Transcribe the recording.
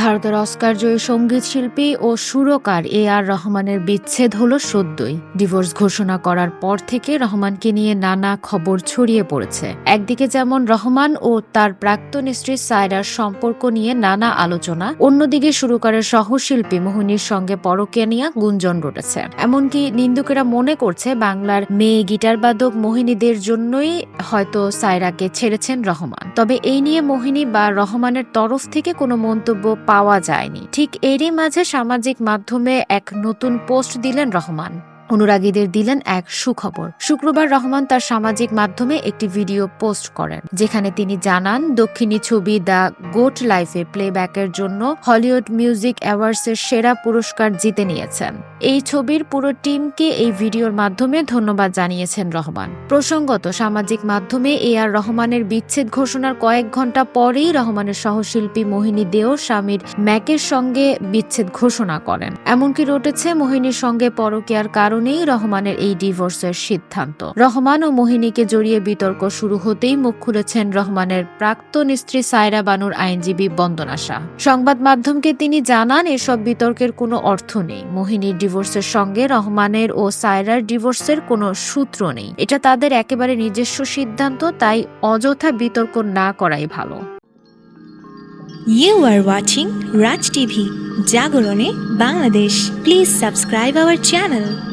ভারতের অস্কার জয়ী সংগীত শিল্পী ও সুরকার এ আর রহমানের বিচ্ছেদ হলো সদ্যই। ডিভোর্স ঘোষণা করার পর থেকে রহমানকে নিয়ে নানা খবর ছড়িয়ে পড়েছে। একদিকে যেমন রহমান ও তার প্রাক্তন স্ত্রী সায়রার সম্পর্ক নিয়ে নানা আলোচনা, অন্যদিকে সুরকারের সহশিল্পী মোহিনীর সঙ্গে পরকে নিয়ে গুঞ্জন রটেছে। এমনকি নিন্দুকেরা মনে করছে বাংলার মেয়ে গিটারবাদক মোহিনীদের জন্যই হয়তো সায়রাকে ছেড়েছেন রহমান। তবে এই নিয়ে মোহিনী বা রহমানের তরফ থেকে কোনো মন্তব্য পাওয়া যায়নি। ঠিক এরই মাঝে সামাজিক মাধ্যমে এক নতুন পোস্ট দিলেন রহমান। অনুরাগীদের দিলেন এক সুখবর। শুক্রবার রহমান তার সামাজিক মাধ্যমে একটি ভিডিও পোস্ট করেন, যেখানে তিনি জানান, দক্ষিণী ছবি দ্য গোট লাইফে প্লেব্যাকের জন্য হলিউড মিউজিক অ্যাওয়ার্ডসের সেরা পুরস্কার জিতে নিয়েছেন। এই ছবির পুরো টিমকে এই ভিডিওর মাধ্যমে ধন্যবাদ জানিয়েছেন রহমান। প্রসঙ্গত, সামাজিক মাধ্যমে এ আর রহমানের বিচ্ছেদ ঘোষণার কয়েক ঘণ্টা পরেই রহমানের সহশিল্পী মোহিনী দেও স্বামীর ম্যাকের সঙ্গে বিচ্ছেদ ঘোষণা করেন। এমনকি রটেছে মোহিনীর সঙ্গে পরকীয়ার কারণেই রহমানের এই ডিভোর্সের সিদ্ধান্ত। রহমান ও মোহিনীকে জড়িয়ে বিতর্ক শুরু হতেই মুখ খুলেছেন রহমানের প্রাক্তন স্ত্রী সায়রা বানুর আইনজীবী বন্দনা শাহ সংবাদ মাধ্যমকে তিনি জানান এসব বিতর্কের কোনো অর্থ নেই। মোহিনীর ডিভোর্সের সঙ্গে রহমানের ও সায়রার ডিভোর্সের কোনো সূত্র নেই। এটা তাদের একেবারে নিজস্ব সিদ্ধান্ত তাই অযথা বিতর্ক না করাই ভালো। You are watching Raj TV, Jagorone, Bangladesh. Please subscribe our channel.